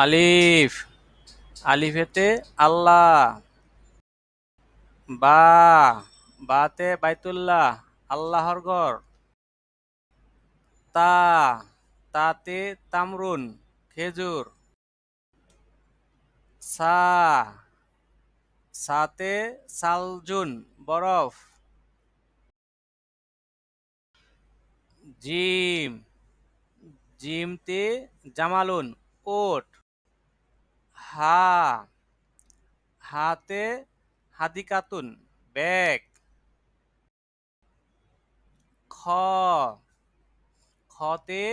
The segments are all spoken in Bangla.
আলিফ। আলিফেতে আল্লাহ। বা, বাতে বাইতুল্লাহ, আল্লাহর ঘর। তা, তাতে তামরুন, খেজুর। সা, সাতে সালজুন, বরফ। জিম, জিমতে জামালুন, ওট। হা, হাতে হাদিকাতুন ব্যাগ, খ, খতে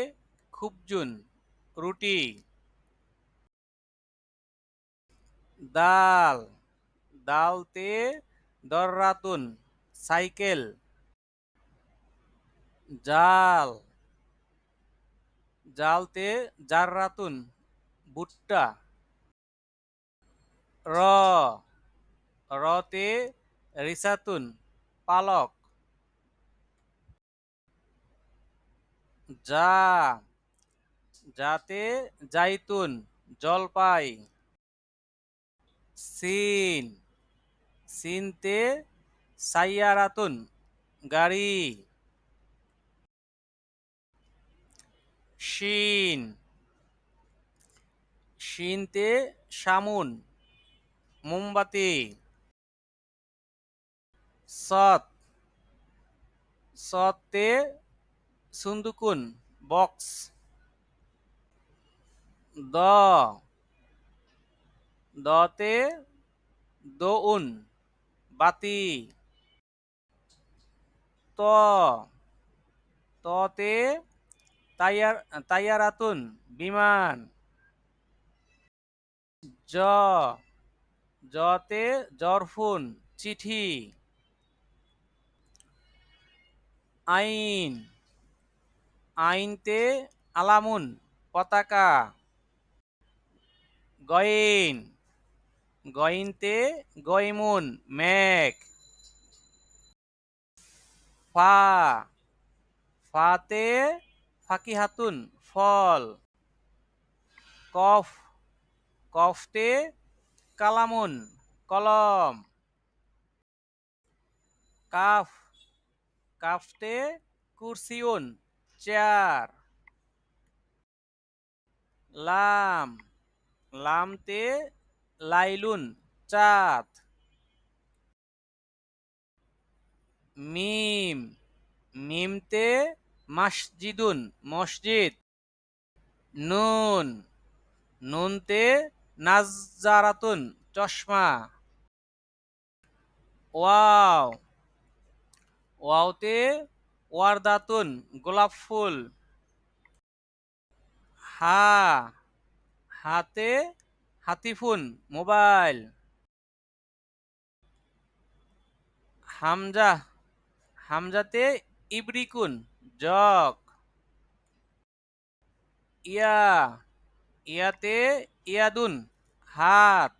খুবজুন, রুটি, দাল, দালতে দররাতুন, সাইকেল, জাল, জালতে জাররাতুন, ভুট্টা র। রতে রিসাতুন, পালক। যা যাতে জাইতুন, জলপাই। সিন, সিনতে সাইয়ারাতুন, গাড়ি। শিন, শিনতে শামুন। মোমবাতি। সৎ। সতে সুন্দুকুন, বক্স। দ। দতে দৌন, বাতি। ত। ততে তাইয়ার, তাইয়ারাতুন, বিমান। জ। জতে জরফুন, চিঠি, আইন, আইনতে আলামুন, পতাকা গইন গইনতে গইমুন মেঘ, ফা, ফাতে ফাকিহাতুন, ফল, কফ, কফতে কালামুন, কলম। কাফ, কাফতে কুরসিউন, চেয়ার। লাম, লামতে লাইলুন, চাঁদ। মিম, মিমতে মসজিদুন, মসজিদ। নুন, নুনতে নাজারাতুন চশমা। ওয়াও। ওয়াওতে ওয়ারদাতুন, গোলাপ ফুল। হা। হাতে হাতিফুন, মোবাইল। হামজা। হামজাতে ইবরিকুন, জগ। ইয়া। ইয়াতে ইয়াদুন হাত।